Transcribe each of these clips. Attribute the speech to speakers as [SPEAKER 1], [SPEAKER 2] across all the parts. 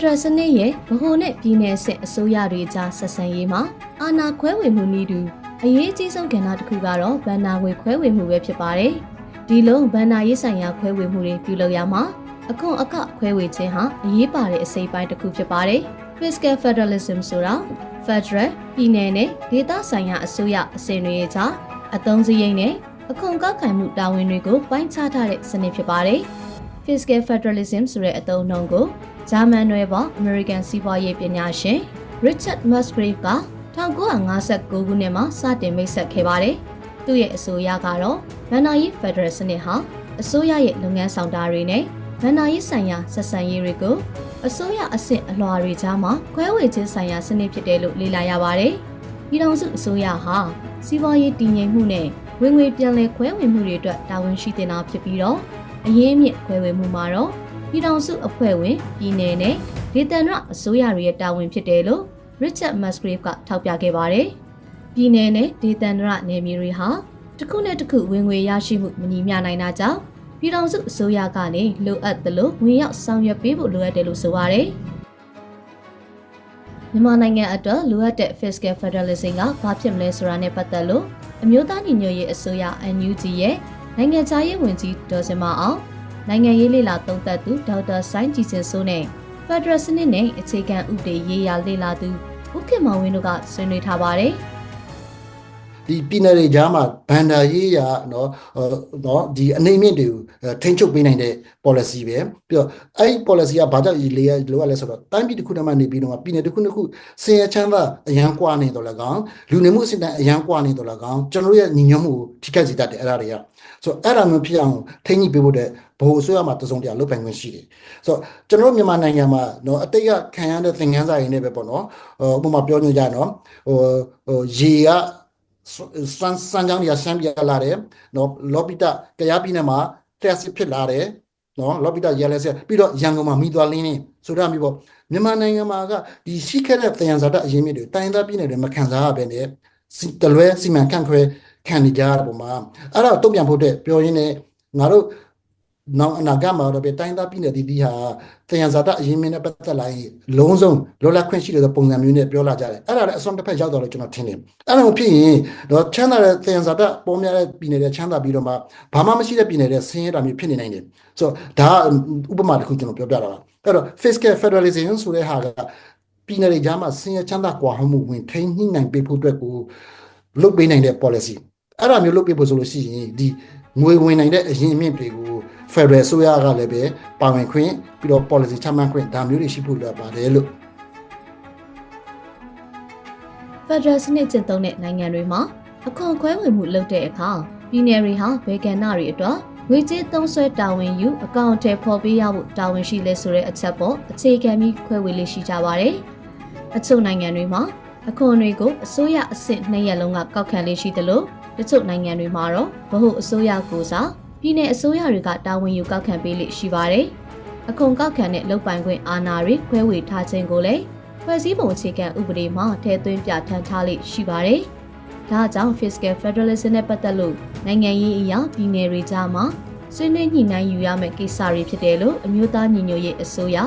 [SPEAKER 1] Federal စနစ်ရဲ့ဗဟိုနဲ့ပြည်내စစ်အစိုးရတွေကြားဆက်ဆံရေးမှာအာဏာခွဲဝေမှုနည်းတူအရေးအကြီးဆုံးကဏ္ဍတစ်ခုကတော့ဗန်နာငွေခွဲဝေမှုပဲဖြစ်ပါတယ်။ဒီလိုဗန်နာရေးဆိုင်ရာခွဲဝေမှုတွေပြုလုပ်ရမှာအခွန်အခခွဲဝေခြင်းဟာအရေးပါတဲ့အစိပ်ပိုင်းတစ်ခုဖြစ်ပါတယ်။ Fiscal Federalism ဆိုတာ Federal ပြည်내နဲ့ဒေသဆိုင်ရာအစိုးရအစဉ်တွေရဲ့ကြားအသုံးစရိတ်နဲ့အခွန်ကောက်ခံမှုတာဝန်တွေကိုပိုင်းခြားထားတဲ့စနစ်ဖြစ်ပါတယ်။ Fiscal Federalism ဆိုတဲ့အသုံးအနှုန်းကို ဂျာမန်နွယ်ပေါ် American စီးပွားရေးပညာရှင် Richard Musgrave က1959ခုနှစ်မှာစတင်မိတ်ဆက်ခဲ့ပါတယ်။သူ့ရဲ့အဆိုအရကတော့ဗန်နာယီဖက်ဒရယ်စနစ်ဟာအစိုးရရဲ့လုပ်ငန်းဆောင်တာတွေနဲ့ဗန်နာယီဆိုင်ရာဆက်ဆံရေးတွေကိုအစိုးရအဆင့်အလွှာတွေကြားမှာခွဲဝေခြင်းဆိုင်ရာစနစ်ဖြစ်တယ်လို့လေ့လာရပါတယ်။ပြည်ထောင်စုအစိုးရဟာစီးပွားရေးတည်ငြိမ်မှုနဲ့ဝင်ငွေပြန်လည်ခွဲဝေမှုတွေအတွက်တာဝန်ရှိတင်တာဖြစ်ပြီးတော့အရင်းအမြစ်ခွဲဝေမှုမှာတော့ ပြည်ထောင်စုအဖွဲ့ဝင်ပြည်내နဲ့ဒေသန္တရအစိုးရတွေရဲ့တာဝန်ဖြစ်တယ်လို့ Richard Musgrave ကထောက်ပြခဲ့ပါတယ်။ပြည်내နဲ့ဒေသန္တရနယ်မြေတွေဟာတစ်ခုနဲ့တစ်ခုဝင်ငွေရရှိမှုမညီမျှနိုင်တာကြောင့်ပြည်ထောင်စုအစိုးရကနေလိုအပ်သလိုဝင်ရောက်ဆောင်ရွက်ပေးဖို့လိုအပ်တယ်လို့ဆိုပါတယ်။မြန်မာနိုင်ငံအတွက်လိုအပ်တဲ့ fiscal federalism ကဘာဖြစ်မလဲဆိုတာနဲ့ပတ်သက်လို့အမျိုးသားညီညွတ်ရေးအစိုးရ NUG ရဲ့နိုင်ငံခြားရေးဝန်ကြီးဒေါ်စင်မအောင် နိုင်ငံရေးလေလာသုံးသပ်သူဒေါက်တာဆိုင်းကြည်စင်စိုးနဲ့ဖက်ဒရယ်စနစ်နဲ့အခြေခံဥပဒေရေးရာလေလာသူဦးခင်မောင်ဝင်းတို့ကဆွေးနွေးထားပါတယ်။
[SPEAKER 2] ဒီပြည်နယ်တွေကြားမှာဘန်ဒါရေးရာနော်နော်ဒီအနေမြင့်တွေကိုထိန်းချုပ်ပေးနိုင်တဲ့ policy ပဲပြီးတော့အဲ့ဒီ policy ကဘာကြောင့်ဒီလေးရလိုရလဲဆိုတော့တိုင်းပြည်တစ်ခုတည်းမှနေပြီးတော့ပြည်နယ်တစ်ခုတစ်ခုဆင်းရဲချမ်းသာအရန်ကွာနေတော့လကောင်လူနေမှုအဆင့်တန်းအရန်ကွာနေတော့လကောင်ကျွန်တော်ရဲ့ညီညွတ်မှုကိုထိခိုက်စေတတ်တယ်အဲ့ဒါတွေကဆိုတော့အဲ့ဒါမျိုးဖြစ်အောင်ထိန်းညှိပေးဖို့တဲ့ ဗဟိုအစိုးရမှာတစုံတရာလုပ်ပိုင်ခွင့်ရှိတယ်ဆိုတော့ကျွန်တော်မြန်မာနိုင်ငံမှာနော်အတိတ်ကခံရတဲ့သင်ခန်းစာရင်းတွေပဲပေါ့နော်ဥပမာပြောညွှန်ကြနော်ဟိုဟိုရေကစမ်းစမ်းကြောင်းရဆမ်းပြလာတယ်နော်လော်ပီတာကြရပြည်နယ်မှာတက်စစ်ဖြစ်လာတယ်နော်လော်ပီတာရလဲဆက်ပြီးတော့ရန်ကုန်မှာမိသွားလင်းနေဆိုတာမျိုးပေါ့မြန်မာနိုင်ငံမှာကဒီရှိခဲ့တဲ့သင်ခန်းစာတအရင်းမြစ်တွေတိုင်းသားပြည်နယ်တွေမခံစားရဘဲနဲ့တလွဲစီမံခန့်ခွဲခံနေကြရတဲ့ပုံမှာအဲ့ဒါတုံ့ပြန်ဖို့အတွက်ပြောရင်းနဲ့ငါတို့ နောက်အနာဂတ်မှာတော့ပြတိုင်းသားပြည်နယ်တည်တည်ဟာတယံဇာတအရင်မင်းနဲ့ပတ်သက်လာရင်လုံးစုံလောလခွင့်ရှိတဲ့ပုံစံမျိုးနဲ့ပြောလာကြတယ်အဲ့ဒါလည်းအစွမ်းတစ်ဖက်ရောက်တော့လို့ကျွန်တော်ထင်တယ်အဲ့ဒါကိုဖြစ်ရင်တော့ချမ်းသာတဲ့တယံဇာတပေါ်များတဲ့ပြည်နယ်တွေချမ်းသာပြီးတော့မှဘာမှမရှိတဲ့ပြည်နယ်တွေဆင်းရဲတာမျိုးဖြစ်နေနိုင်တယ်ဆိုတော့ဒါဥပမာတစ်ခုကျွန်တော်ပြောပြတာပါအဲ့တော့ fiscal federalism ဆိုတဲ့ဟာကပြည်နယ်တွေကြားမှာဆင်းရဲချမ်းသာကွာဟမှုဝင်ထိန်းညှိနိုင်ပေးဖို့အတွက်ကိုလုပ်ပေးနိုင်တဲ့ policy အဲ့ဒါမျိုးလုပ်ပေးဖို့ဆိုလို့ရှိရင်ဒီငွေဝင်နိုင်တဲ့အရင်အမြင့်တွေကို Federal အစိုးရကလည်းပဲပါဝင်ခွင့်ပြီးတော့ policy ချမှတ်ခွင့်ဒါမျိုးတွေရှိဖို့လိုပါတယ်လို့
[SPEAKER 1] Federal စနစ်ကျင့်သုံးတဲ့နိုင်ငံတွေမှာအခွန်ခွဲဝေမှုလုပ်တဲ့အခါပြည်내တွေဟာဘေကန်နာတွေအတွက်ငွေကြေးသုံးစွဲတာဝန်ယူအကောင့်ထဲပေါ်ပေးရဖို့တာဝန်ရှိလဲဆိုတဲ့အချက်ပေါ်အခြေခံပြီးခွဲဝေလေးရှိကြပါတယ်။အချို့နိုင်ငံတွေမှာအခွန်တွေကိုအစိုးရအဆင့်နှစ်ရက်လုံးကကောက်ခံလေးရှိသလိုတချို့နိုင်ငံတွေမှာတော့ဗဟုအစိုးရကိုစား ပြည်내အစိုးရတွေကတာဝန်ယူကောက်ခံပေးလိရှိပါတယ်။အခွန်ကောက်ခံတဲ့လုပ်ပိုင်ခွင့်အာဏာတွေခွဲဝေထားခြင်းကိုလည်းဖွဲ့စည်းပုံအခြေခံဥပဒေမှာထည့်သွင်းပြဋ္ဌာန်းထားလိရှိပါတယ်။ဒါကြောင့် Fiscal Federalism နဲ့ပတ်သက်လို့နိုင်ငံရေးအရာပြည်내တွေကြားမှာဆွေးနွေးညှိနှိုင်းယူရမယ့်ကိစ္စတွေဖြစ်တယ်လို့အမျိုးသားညီညွတ်ရေးအစိုးရ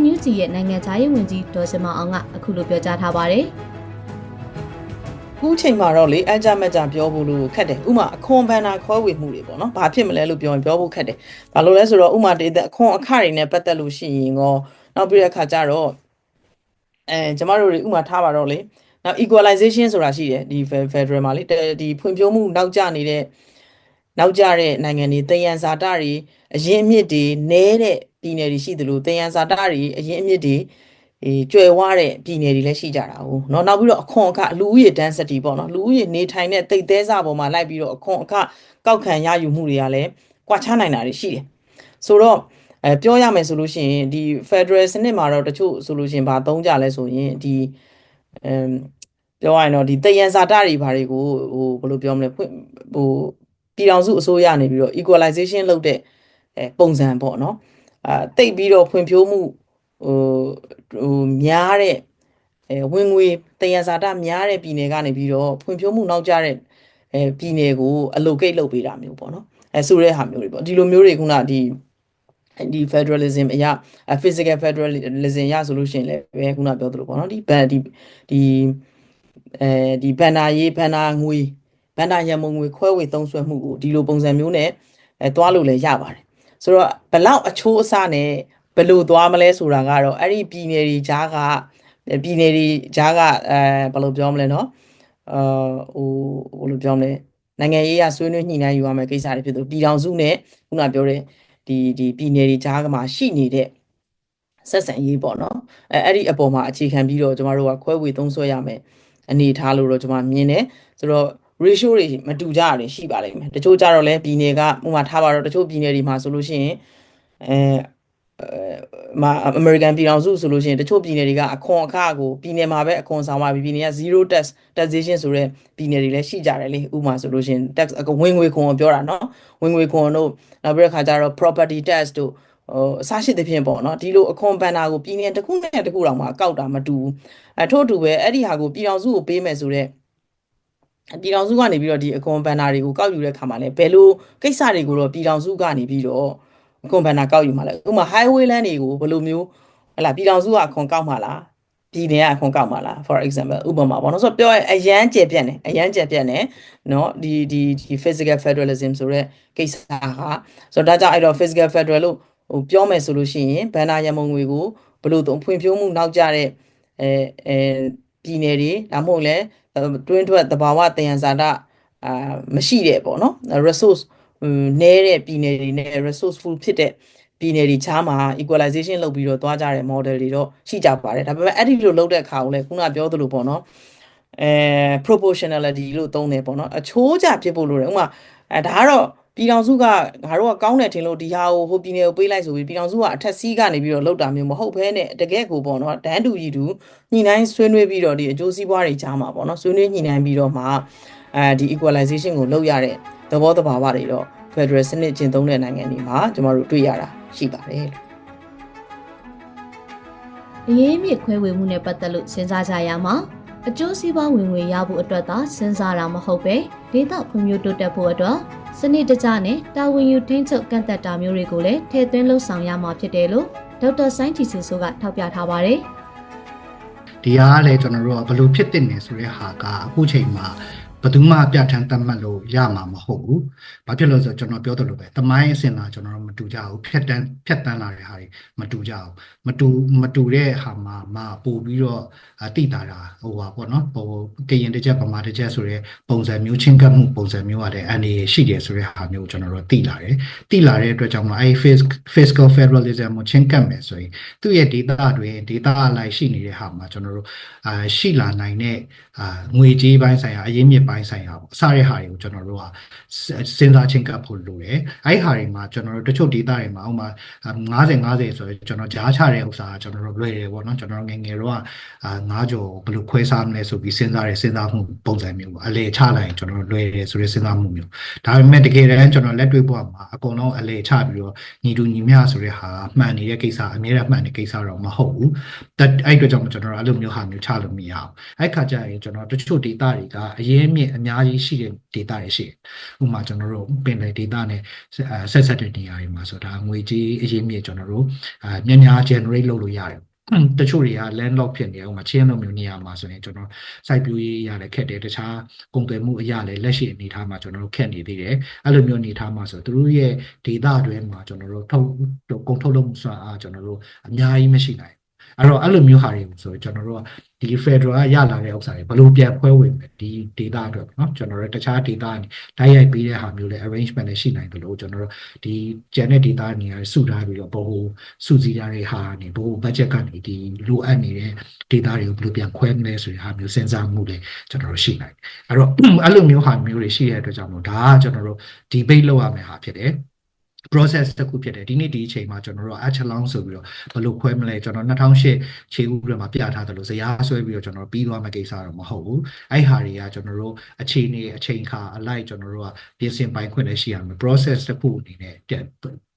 [SPEAKER 1] NUG ရဲ့နိုင်ငံခြားရေးဝန်ကြီးဒေါ်စမအောင်ကအခုလိုပြောကြားထားပါတယ်။
[SPEAKER 3] ခုချိန်မှာတော့လေအကြမကြပြောဖို့လို့ခက်တယ်ဥမာအခွန်ဘန်နာခွဲဝေမှုတွေပေါ့နော်ဘာဖြစ်မလဲလို့ပြောရင်ပြောဖို့ခက်တယ်ဘာလို့လဲဆိုတော့ဥမာတေအခွန်အခတွေနဲ့ပတ်သက်လို့ရှိရင်ရောနောက်ပြီးတဲ့အခါကျတော့အဲကျမတို့တွေဥမာထားပါတော့လေနောက် equalization ဆိုတာရှိတယ်ဒီ federal မှာလေဒီဖွံ့ဖြိုးမှုနောက်ကျနေတဲ့နောက်ကျတဲ့နိုင်ငံတွေတယံဇာတတွေအရင်အမြစ်တွေနဲတဲ့ပြည်နယ်တွေရှိသလိုတယံဇာတတွေအရင်အမြစ်တွေ အေးကျွယ်ဝတဲ့ပြည်နယ်တွေလည်းရှိကြတာဟုတ်เนาะနောက်ပြီးတော့အခွန်အခလူဦးရေ density ပေါ့เนาะလူဦးရေနေထိုင်တဲ့တိတ်သေးစာပေါ်မှာလိုက်ပြီးတော့အခွန်အခကောက်ခံရယူမှုတွေကလည်းကွာခြားနိုင်တာတွေရှိတယ်ဆိုတော့အဲပြောရမယ်ဆိုလို့ရှိရင်ဒီ Federal စနစ်မှာတော့တချို့ဆိုလို့ရှိရင်ဗာသုံးကြလဲဆိုရင်ဒီအမ်ပြောရရင်တော့ဒီတယံဇာတတွေဘာတွေကိုဟိုဘယ်လိုပြောမလဲဖွင့်ဟိုပြည်ထောင်စုအစိုးရနေပြီးတော့ equalization လုပ်တဲ့အဲပုံစံပေါ့နော်အာတိတ်ပြီးတော့ဖွံ့ဖြိုးမှု ဟိုဟိုများတဲ့အဲဝင်ငွေတယံဇာတများတဲ့ပြည်နယ်ကနေပြီးတော့ဖွံ့ဖြိုးမှုနောက်ကျတဲ့အဲပြည်နယ်ကို allocate လုပ်ပေးတာမျိုးပေါ့နော်အဲဆိုတဲ့ဟာမျိုးတွေပေါ့ဒီလိုမျိုးတွေခုနဒီဒီ federalism အရာ physical federalism ရဆိုလို့ရှိရင်လည်းပဲခုနပြောသလိုပေါ့နော်ဒီဘန်ဒီဒီအဲဒီဘန်နာရေးဘန်နာငွေဘန်နာရန်မုံငွေခွဲဝေသုံးစွဲမှုကိုဒီလိုပုံစံမျိုးနဲ့အဲတွားလို့လည်းရပါတယ်ဆိုတော့ဘလောက်အချိုးအစနဲ့ ဘယ်လိုသွားမလဲဆိုတာကတော့အဲ့ဒီပြည်နယ်တွေကြားကပြည်နယ်တွေကြားကအဲဘယ်လိုပြောမလဲနော်အာဟိုဘယ်လိုပြောမလဲနိုင်ငံရေးအရဆွေးနွေးညှိနှိုင်းယူရမယ့်ကိစ္စတွေဖြစ်သူပြည်ထောင်စုနဲ့ခုနပြောတဲ့ဒီဒီပြည်နယ်တွေကြားကမှာရှိနေတဲ့ဆက်ဆံရေးပေါ့နော်အဲအဲ့ဒီအပေါ်မှာအခြေခံပြီးတော့ကျမတို့ကခွဲဝေသုံးစွဲရမယ်အနေထားလို့တော့ကျမမြင်တယ်ဆိုတော့ ratio တွေမတူကြတာရှိပါလိမ့်မယ်တချို့ကြတော့လဲပြည်နယ်ကဥပမာထားပါတော့တချို့ပြည်နယ်တွေမှာဆိုလို့ရှိရင်အဲ မှာအမေရိကန်ပြည်ထောင်စုဆိုလို့ရှိရင်တချို့ပြည်နယ်တွေကအခွန်အခကိုပြည်နယ်မှာပဲအခွန်ဆောင်ပါပြီပြည်နယ်က zero tax taxation ဆိုတဲ့ပြည်နယ်တွေလည်းရှိကြတယ်လေဥပမာဆိုလို့ရှိရင် tax ဝင်ငွေခွန်ကိုပြောတာနော်ဝင်ငွေခွန်တို့နောက်ပြီးတဲ့ခါကျတော့ property tax တို့ဟိုအစရှိသဖြင့်ပေါ့နော်ဒီလိုအခွန်ဘန်နာကိုပြည်နယ်တစ်ခုနဲ့တစ်ခုတောင်မှအကောက်တာမတူဘူးအဲထို့အတူပဲအဲ့ဒီဟာကိုပြည်ထောင်စုကိုပေးမယ်ဆိုတော့ပြည်ထောင်စုကနေပြီးတော့ဒီအခွန်ဘန်နာတွေကိုကောက်ယူတဲ့ခါမှာလည်းဘယ်လိုကိစ္စတွေကိုတော့ပြည်ထောင်စုကနေပြီးတော့ အခွန်ဘန်နာကောက်ယူမှာလဲဥပမာ highway land တွေကိုဘယ်လိုမျိုးဟလာပြည်ထောင်စုကအခွန်ကောက်မှာလားပြည်နယ်ကအခွန်ကောက်မှာလား for example ဥပမာပေါ့နော်ဆိုတော့ပြောရင်အရန်ကျယ်ပြန့်တယ်အရန်ကျယ်ပြန့်တယ်เนาะဒီဒီဒီ physical federalism ဆိုတဲ့ကိစ္စကဆိုတော့ဒါကြောင့်အဲ့တော့ physical federal လို့ဟိုပြောမယ်ဆိုလို့ရှိရင်ဘန်နာရမုံငွေကိုဘယ်လိုတုံဖွံ့ဖြိုးမှုနောက်ကျတဲ့အဲအဲပြည်နယ်တွေဒါမှမဟုတ်လဲတွင်းထွက်သဘာဝတယံဇာတအာမရှိတဲ့ပေါ့နော် resource နည်းတဲ့ပြည်နယ်တွေနဲ့ resourceful ဖြစ်တဲ့ပြည်နယ်တွေချားမှာ equalization လုပ်ပြီးတော့သွားကြတဲ့ model တွေတော့ရှိကြပါတယ်ဒါပေမဲ့အဲ့ဒီလိုလုပ်တဲ့အခါကိုလည်းခုနပြောသလိုပေါ့နော်အဲ proportionality လို့သုံးတယ်ပေါ့နော်အချိုးကျဖြစ်ဖို့လိုတယ်ဥပမာအဲဒါကတော့ပြည်ထောင်စုကငါတို့ကကောင်းတယ်ထင်လို့ဒီဟာကိုဟိုပြည်နယ်ကိုပေးလိုက်ဆိုပြီးပြည်ထောင်စုကအထက်စီးကနေပြီးတော့လောက်တာမျိုးမဟုတ်ဘဲနဲ့တကယ်ကိုပေါ့နော်ဒန်းတူကြီးတူညှိနှိုင်းဆွေးနွေးပြီးတော့ဒီအကျိုးစီးပွားတွေကြားမှာပေါ့နော်ဆွေးနွေးညှိနှိုင်းပြီးတော့မှ အဲဒီ equalization ကိုလုပ်ရတဲ့သဘောတဘာဝတွေတော့ federal စနစ်ကျင့်သုံးတဲ့နိုင်ငံတွေမှာကျမတို့တွေ့ရတာရှိပါတယ်လို့
[SPEAKER 1] အရေးမြစ်ခွဲဝေမှုနဲ့ပတ်သက်လို့စဉ်းစားကြရမှာအကျိုးစီးပွားဝင်ငွေရဖို့အတွက်သာစဉ်းစားတာမဟုတ်ပဲဒေသဖွံ့ဖြိုးတိုးတက်ဖို့အတွက်စနစ်တကျနဲ့တာဝန်ယူထိန်းချုပ်ကန့်သက်တာမျိုးတွေကိုလည်းထည့်သွင်းလှုပ်ဆောင်ရမှာဖြစ်တယ်လို့ဒေါက်တာဆိုင်းတီစီဆိုကထောက်ပြထားပါတယ်
[SPEAKER 4] ဒီဟာကလည်းကျွန်တော်တို့ကဘလို့ဖြစ်တင်နေဆိုတဲ့ဟာကအခုချိန်မှာ ဘယ်သူမှပြဋ္ဌာန်းတတ်မှတ်လို့ရမှာမဟုတ်ဘူး။ဘာဖြစ်လို့လဲဆိုတော့ကျွန်တော်ပြောသလိုပဲတမိုင်းအစဉ်လာကျွန်တော်တို့မတူကြဘူး။ဖြတ်တန်းဖြတ်တန်းလာတဲ့ဟာတွေမတူကြဘူး။မတူမတူတဲ့ဟာမှာမှပို့ပြီးတော့တိတာတာဟိုပါပေါ့နော်။ဟိုကရင်တစ်ချက်ဗမာတစ်ချက်ဆိုတဲ့ပုံစံမျိုးချင်းကပ်မှုပုံစံမျိုးကလည်းအနေရှိတယ်ဆိုတဲ့ဟာမျိုးကိုကျွန်တော်တို့သိလာတယ်။သိလာတဲ့အတွက်ကြောင့်မလို့အဲ fiscal federalism ကိုချင်းကပ်မယ်ဆိုရင်သူ့ရဲ့ data တွေ data အလိုက်ရှိနေတဲ့ဟာမှာကျွန်တော်တို့အာရှိလာနိုင်တဲ့အာငွေကြေးပိုင်းဆိုင်ရာအရင်းမြစ်ပိုင်းဆိုင်ရာပေါ့အစားတဲ့ဟာတွေကိုကျွန်တော်တို့ကစဉ်းစားချင်းကပ်ဖို့လိုတယ်အဲ့ဟာတွေမှာကျွန်တော်တို့တချို့ data တွေမှာဥပမာ90 50ဆိုရင်ကျွန်တော်ကြားချတဲ့ဥစ္စာကကျွန်တော်တို့လွယ်တယ်ပေါ့နော်ကျွန်တော်ငယ်ငယ်တော့အာ9ကြော်ဘယ်လိုခွဲစားမလဲဆိုပြီးစဉ်းစားတယ်စဉ်းစားမှုပုံစံမျိုးပေါ့အလေချလိုက်ရင်ကျွန်တော်တို့လွယ်တယ်ဆိုတဲ့စဉ်းစားမှုမျိုးဒါပေမဲ့တကယ်တမ်းကျွန်တော်လက်တွေ့ဘဝမှာအကုန်လုံးအလေချပြီးတော့ညီတူညီမျှဆိုတဲ့ဟာမှန်နေတဲ့ကိစ္စအများအားမှန်တဲ့ကိစ္စတော့မဟုတ်ဘူးအဲ့အတွက်ကြောင့်ကျွန်တော်တို့အဲ့လိုမျိုးဟာမျိုးချလို့မရအောင်အဲ့ခါကျရင်ကျွန်တော်တချို့ data တွေကအရေးမြင့်အများကြီးရှိတဲ့ data တွေရှိတယ်ဥပမာကျွန်တော်တို့ပင်လယ် data နဲ့ဆက်ဆက်တဲ့နေရာတွေမှာဆိုဒါငွေကြေးအရေးမြင့်ကျွန်တော်တို့အများများ generate လုပ်လို့ရတယ်တချို့တွေက landlock ဖြစ်နေအောင်မချင်းလိုမျိုးနေရာမှာဆိုရင်ကျွန်တော်စိုက်ပျိုးရေးရလည်းခက်တယ်တခြားကုန်သွယ်မှုအရာလည်းလက်ရှိအနေထားမှာကျွန်တော်တို့ခက်နေသေးတယ်အဲ့လိုမျိုးအနေထားမှာဆိုသူတို့ရဲ့ data တွင်းမှာကျွန်တော်တို့ထုတ်ကုန်ထုတ်လုပ်မှုစွမ်းအားကျွန်တော်တို့အများကြီးမရှိနိုင် အဲ့တော့အဲ့လိုမျိုးဟာတွေဆိုကျွန်တော်တို့ကဒီ Federal ကရလာတဲ့ဥစ္စာတွေဘယ်လိုပြန်ခွဲဝေမလဲဒီ data အတွက်ပေါ့နော်ကျွန်တော်တို့တခြား data တိုက်ရိုက်ပေးတဲ့ဟာမျိုးလဲ arrangement လည်းရှိနိုင်တယ်လို့ကျွန်တော်တို့ဒီ generate data နေရာစုထားပြီးတော့ဘို့စုစည်းထားတဲ့ဟာနေဘို့ budget ကနေဒီလိုအပ်နေတဲ့ data တွေကိုဘယ်လိုပြန်ခွဲမလဲဆိုတဲ့ဟာမျိုးစဉ်းစားမှုလည်းကျွန်တော်တို့ရှိနိုင်တယ်အဲ့တော့အဲ့လိုမျိုးဟာမျိုးတွေရှိတဲ့အတွက်ကြောင့်မို့ဒါကကျွန်တော်တို့ debate လုပ်ရမယ့်ဟာဖြစ်တယ် process တစ်ခုဖြစ်တယ်ဒီနေ့ဒီအချိန်မှာကျွန်တော်တို့ echelon ဆိုပြီးတော့ဘယ်လိုခွဲမလဲကျွန်တော်2008ခြေဥပဒေမှာပြထားတယ်လို့ဇယားဆွဲပြီးတော့ကျွန်တော်ပြီးသွားမယ့်ကိစ္စတော့မဟုတ်ဘူးအဲ့ဟာတွေကကျွန်တော်တို့အခြေအနေအချိန်ခါအလိုက်ကျွန်တော်တို့ကပြင်ဆင်ပိုင်ခွင့်လည်းရှိရမယ် process တစ်ခုအနေနဲ့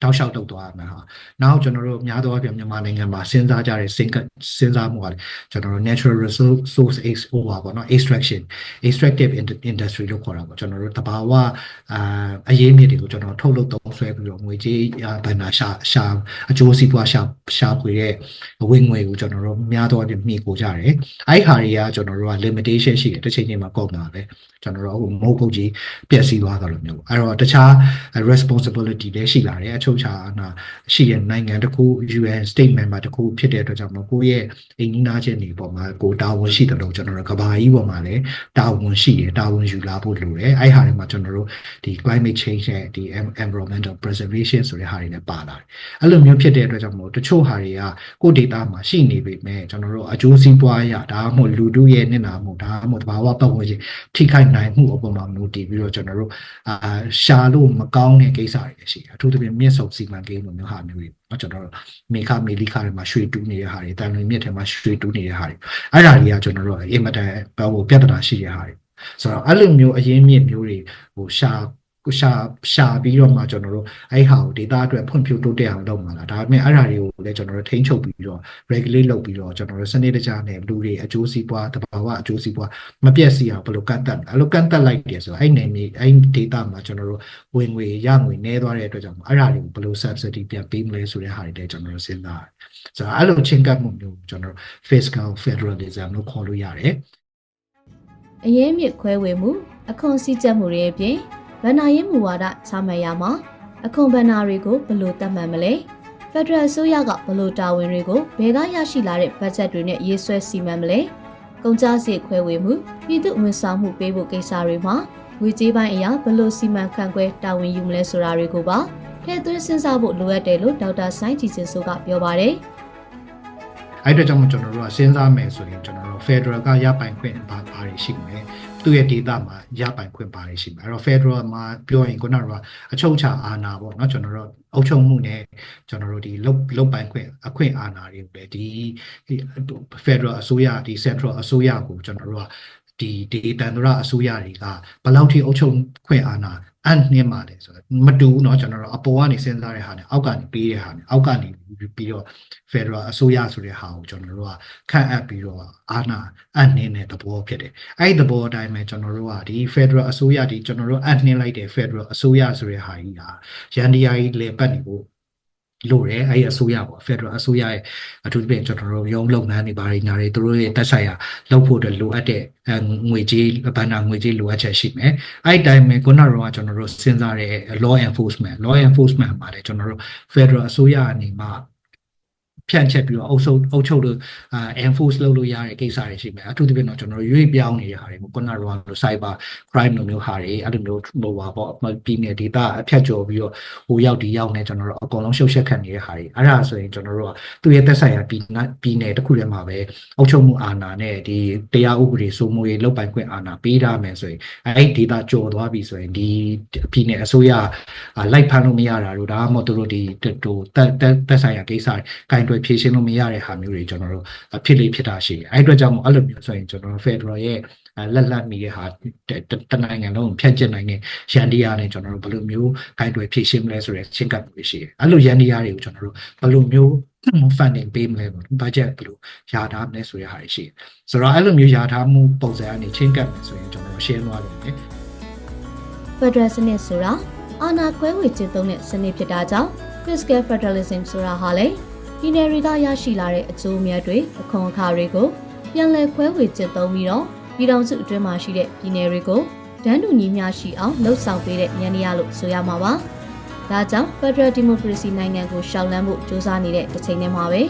[SPEAKER 4] တောက်လျှောက်လုပ်သွားရမှာဟာနောက်ကျွန်တော်တို့များသောအားဖြင့်မြန်မာနိုင်ငံမှာစဉ်းစားကြတဲ့စဉ်းကစဉ်းစားမှုကလေကျွန်တော်တို့ natural resource source ex over ပေါ့နော် extraction extractive ind- industry လို့ခေါ်တာပေါ့ကျွန်တော်တို့တဘာဝအာအရေးမြစ်တွေကိုကျွန်တော်ထုတ်လုပ်သုံးစွဲပြီးတော့ငွေကြေးအာဘဏ္ဍာရှာရှာအကျိုးစီးပွားရှာရှာဖွေတဲ့ဝင်ငွေကိုကျွန်တော်တို့များသောအားဖြင့်မှီကိုကြတယ်အဲ့ဟာတွေကကျွန်တော်တို့က limitation ရှိတယ်တစ်ချိန်ချိန်မှာကုန်တာပဲကျွန်တော်တို့အခုမဟုတ်ပုတ်ကြီးပြည့်စည်သွားတာလို့မျိုးပေါ့အဲ့တော့တခြား responsibility လည်းရှိလာတယ်အချုပ်ချာအာဏာရှိတဲ့နိုင်ငံတစ်ခု UN state member တစ်ခုဖြစ်တဲ့အတွက်ကြောင့်မို့ကိုယ့်ရဲ့အိမ်နီးနားချင်းတွေပေါ်မှာကိုယ်တာဝန်ရှိတယ်လို့ကျွန်တော်တို့ကဘာကြီးပေါ်မှာလည်းတာဝန်ရှိတယ်တာဝန်ယူလာဖို့လိုတယ်အဲ့ဟာတွေမှာကျွန်တော်တို့ဒီ climate change နဲ့ဒီ en- environmental preservation ဆိုတဲ့ဟာတွေလည်းပါလာတယ်အဲ့လိုမျိုးဖြစ်တဲ့အတွက်ကြောင့်မို့တချို့ဟာတွေကကိုယ့် data မှာရှိနေပေမဲ့ကျွန်တော်တို့အကျိုးစီးပွားရဒါမှမဟုတ်လူတို့ရဲ့နစ်နာမှုဒါမှမဟုတ်တဘာဝပတ်ဝန်းကျင်ထိခိုက်နိုင်မှုအပေါ်မှာမူတည်ပြီးတော့ကျွန်တော်တို့အာရှာလို့မကောင်းတဲ့ကိစ္စတွေလည်းရှိတယ်အထူးသဖြင့်မြင့်ဆုံစီမံကိန်းလိုမျိုးဟာမျိုးတွေเนาะကျွန်တော်တို့မေခမေလိခတွေမှာရွှေတူးနေတဲ့ဟာတွေတန်လွင်မြစ်ထဲမှာရွှေတူးနေတဲ့ဟာတွေအဲ့ဒါတွေကကျွန်တော်တို့အင်မတန်ဟိုပြဿနာရှိတဲ့ဟာတွေဆိုတော့အဲ့လိုမျိုးအရင်းမြစ်မျိုးတွေဟိုရှာ ကိုရှာရှာပြီးတော့မှကျွန်တော်တို့အဲ့ဟာကို data အတွက်ဖွံ့ဖြိုးတိုးတက်အောင်လုပ်မှာလားဒါပေမဲ့အဲ့ဒါတွေကိုလည်းကျွန်တော်တို့ထိန်းချုပ်ပြီးတော့ regulate လုပ်ပြီးတော့ကျွန်တော်တို့စနစ်တကျနဲ့လူတွေအကျိုးစီးပွားတဘာဝအကျိုးစီးပွားမပြည့်စည်အောင်ဘယ်လိုကန့်သက်အဲ့လိုကန့်သက်လိုက်တယ်ဆိုတော့အဲ့နယ်မြေအဲ့ data မှာကျွန်တော်တို့ဝင်ငွေရငွေနည်းသွားတဲ့အတွက်ကြောင့်အဲ့ဒါတွေကိုဘယ်လို subsidy ပြန်ပေးမလဲဆိုတဲ့ဟာတွေလည်းကျွန်တော်တို့စဉ်းစားရတယ်ဆိုတော့အဲ့လိုချင်းကပ်မှုမျိုးကျွန်တော်တို့ fiscal federalism လို့ခေါ်လို့ရတယ်
[SPEAKER 1] အရေးမြစ်ခွဲဝေမှုအခွန်စည်းကြပ်မှုတွေအပြင် ဗဏ္ဍာရေးမူဝါဒချမှတ်ရမှာအခွန်ဗဏ္ဍာတွေကိုဘယ်လိုတတ်မှတ်မလဲဖက်ဒရယ်အစိုးရကဘယ်လိုတာဝန်တွေကိုဘယ်ကရရှိလာတဲ့ဘတ်ဂျက်တွေနဲ့ရေးဆွဲစီမံမလဲကုန်ကျစရိတ်ခွဲဝေမှုပြည်သူဝန်ဆောင်မှုပေးဖို့ကိစ္စတွေမှာငွေကြေးပိုင်းအရာဘယ်လိုစီမံခန့်ခွဲတာဝန်ယူမလဲဆိုတာတွေကိုပါထည့်သွင်းစဉ်းစားဖို့လိုအပ်တယ်လို့ဒေါက်တာဆိုင်းကြည်စင်ဆိုကပြောပါတယ်
[SPEAKER 4] အဲ့အတွက်ကြောင့်မို့ကျွန်တော်တို့ကစဉ်းစားမယ်ဆိုရင်ကျွန်တော်တို့ Federal ကရပိုင်ခွင့်ဘာဘာတွေရှိမလဲ သူ့ရဲ့ data မှာရပိုင်ခွင့်ဘာတွေရှိမလဲအဲ့တော့ Federal မှာပြောရင်ခုနကအချုပ်ချာအာဏာပေါ့เนาะကျွန်တော်တို့အုပ်ချုပ်မှုနဲ့ကျွန်တော်တို့ဒီလုတ်လုတ်ပိုင်ခွင့်အခွင့်အာဏာတွေကိုလည်းဒီ Federal အစိုးရဒီ Central အစိုးရကိုကျွန်တော်တို့က ဒီဒီတန်တရအစိုးရတွေကဘယ်လောက်ထိအုပ်ချုပ်ခွင့်အာဏာအန်နှင်းပါလဲဆိုတော့မတူဘူးเนาะကျွန်တော်တို့အပေါ်ကနေစဉ်းစားတဲ့ဟာနဲ့အောက်ကနေပေးတဲ့ဟာနဲ့အောက်ကနေပြီးတော့ Federal အစိုးရဆိုတဲ့ဟာကိုကျွန်တော်တို့ကခန့်အပ်ပြီးတော့အာဏာအပ်နှင်းတဲ့သဘောဖြစ်တယ်။အဲ့ဒီသဘောအတိုင်းပဲကျွန်တော်တို့ကဒီ Federal အစိုးရဒီကျွန်တော်တို့အပ်နှင်းလိုက်တဲ့ Federal အစိုးရဆိုတဲ့ဟာကြီးဟာရန်တရားကြီးလေပတ်နေဖို့ လို့ရတယ်အဲ့ဒီအစိုးရပေါ့ Federal အစိုးရရဲ့အထူးသဖြင့်ကျွန်တော်တို့ရုံးလုပ်ငန်းတွေဘာတွေညာတွေသူတို့ရဲ့တက်ဆိုင်ရာလုပ်ဖို့အတွက်လိုအပ်တဲ့အဲငွေကြေးဘဏ္ဍာငွေကြေးလိုအပ်ချက်ရှိမယ်။အဲ့ဒီတိုင်းပဲခုနကတော့ကျွန်တော်တို့စဉ်းစားတဲ့ law enforcement law enforcement မှာလည်းကျွန်တော်တို့ Federal အစိုးရအနေမှာ ဖြန့်ချက်ပြီးတော့အုပ်စုအုပ်ချုပ်လို့အာ enforce လုပ်လို့ရတဲ့ကိစ္စတွေရှိမယ်အထူးသဖြင့်တော့ကျွန်တော်တို့ရွေ့ပြောင်းနေတဲ့ဟာတွေပေါ့ခုနကတော့ cyber crime လိုမျိုးဟာတွေအဲ့လိုမျိုးဟိုပါပေါ့ပြည်နယ် data အဖြတ်ကျော်ပြီးတော့ဟိုရောက်ဒီရောက်နေကျွန်တော်တို့အကုန်လုံးရှုပ်ရှက်ခံနေတဲ့ဟာတွေအဲ့ဒါဆိုရင်ကျွန်တော်တို့ကသူ့ရဲ့သက်ဆိုင်ရာပြည်နယ်ပြည်နယ်တစ်ခုထဲမှာပဲအုပ်ချုပ်မှုအာဏာနဲ့ဒီတရားဥပဒေစိုးမိုးရေးလုပ်ပိုင်ခွင့်အာဏာပေးထားမယ်ဆိုရင်အဲ့ဒီ data ကျော်သွားပြီဆိုရင်ဒီပြည်နယ်အစိုးရလိုက်ဖမ်းလို့မရတာတို့ဒါမှမဟုတ်သူတို့ဒီဟိုတက်တက်သက်ဆိုင်ရာကိစ္စတွေကင်တွယ်ဖြေရှင်းလို့မရတဲ့ဟာမျိုးတွေကျွန်တော်တို့ဖြစ်လေဖြစ်တာရှိတယ်အဲ့အတွက်ကြောင့်မို့အဲ့လိုမျိုးဆိုရင်ကျွန်တော်တို့ Federal ရဲ့လက်လက်မိတဲ့ဟာတနိုင်ငံလုံးဖြတ်ကျက်နိုင်တဲ့ရန်တရားနဲ့ကျွန်တော်တို့ဘယ်လိုမျိုးကင်တွယ်ဖြေရှင်းမလဲဆိုတဲ့ရှင်းကပ်မှုတွေရှိတယ်အဲ့လိုရန်တရားတွေကိုကျွန်တော်တို့ဘယ်လိုမျိုး funding ပေးမလဲပေါ့ budget ဘယ်လိုယာထားမလဲဆိုတဲ့ဟာတွေရှိတယ်ဆိုတော့အဲ့လိုမျိုးယာထားမှုပုံစံအနေချင်းကပ်မယ်ဆိုရင်ကျွန်တော်တို့ share သွားလို့ရတယ်
[SPEAKER 1] ဖက်ဒရယ်စနစ်ဆိုတာအာဏာခွဲဝေခြင်းသုံးတဲ့စနစ်ဖြစ်တာကြောင့် fiscal federalism ဆိုတာဟာလေပြ ည်နယ်တွေကရရှိလာတဲ့အကျိုးအမြတ်တွေအခွန်အခါတွေကိုပြန်လည်ခွဲဝေခြင်းသုံးပြီးတော့ပြည်ထောင်စုအတွင်းမှာရှိတဲ့ပြည်နယ်တွေကိုတန်းတူညီမျှရှိအောင်လှုပ်ဆောင်ပေးတဲ့ဉာဏ်ရည်လို့ဆိုရမှာပါ။ဒါကြောင့် Federal Democracy နိုင်ငံကိုရှောက်လန်းဖို့ကြိုးစားနေတဲ့တစ်ချိန်တည်းမှာပဲ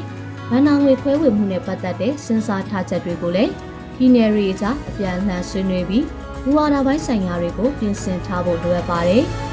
[SPEAKER 1] ဗန်နာငွေခွဲဝေမှုနဲ့ပတ်သက်တဲ့စဉ်းစားထားချက်တွေကိုလည်းပြည်နယ်တွေအကြားအပြန်အလှန်ဆွေးနွေးပြီးမူဝါဒပိုင်းဆိုင်ရာတွေကိုပြင်ဆင်ထားဖို့လိုအပ်ပါတယ်။